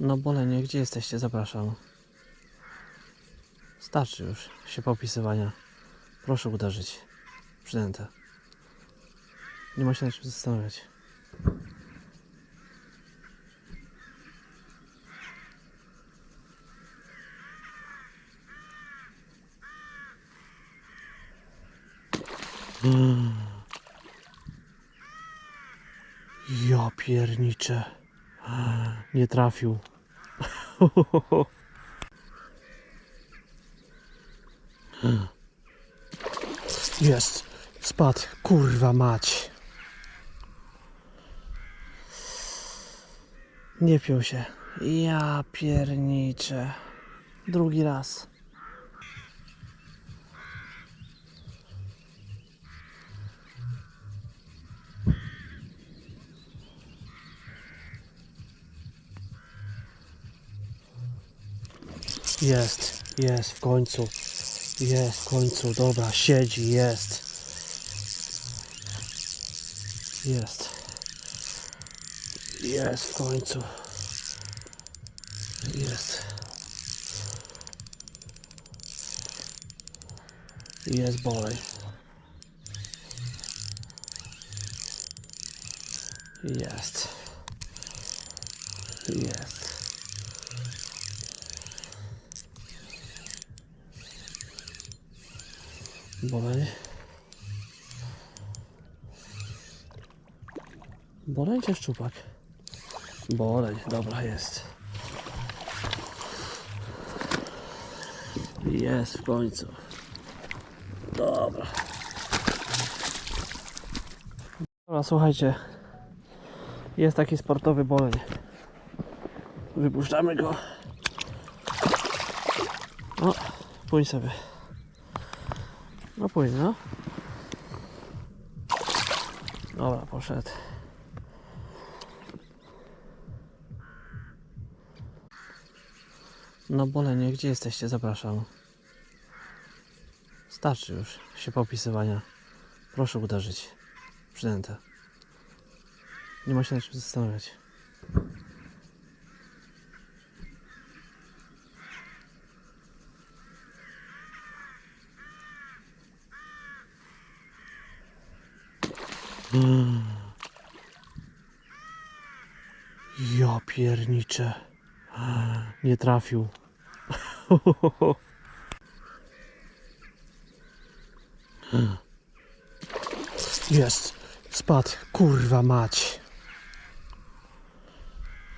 No bolenie, gdzie jesteście? Zapraszam. Starczy już się popisywania. Proszę uderzyć. Przynętę. Nie ma się na czym zastanawiać. Ja pierniczę. Nie trafił. Jest. Spadł. Kurwa mać. Nie piął się. Ja pierniczę. Drugi raz. Jest, jest w końcu. Jest w końcu, dobra, siedzi, jest. Jest. Jest w końcu. Jest. Jest bolej. Jest. Jest. Bolej. Bolej czy szczupak? Bolej, dobra jest. Jest w końcu. Dobra. Dobra, słuchajcie. Jest taki sportowy boleń. Wypuszczamy go. O, pójdź sobie. No pójdź, no. Dobra, poszedł. No bolenie, gdzie jesteście? Zapraszam. Starczy już się popisywania. Proszę uderzyć. Przynętę. Nie ma się na czym zastanawiać. Ja pierniczę. Nie trafił. Jest. Spadł. Kurwa mać.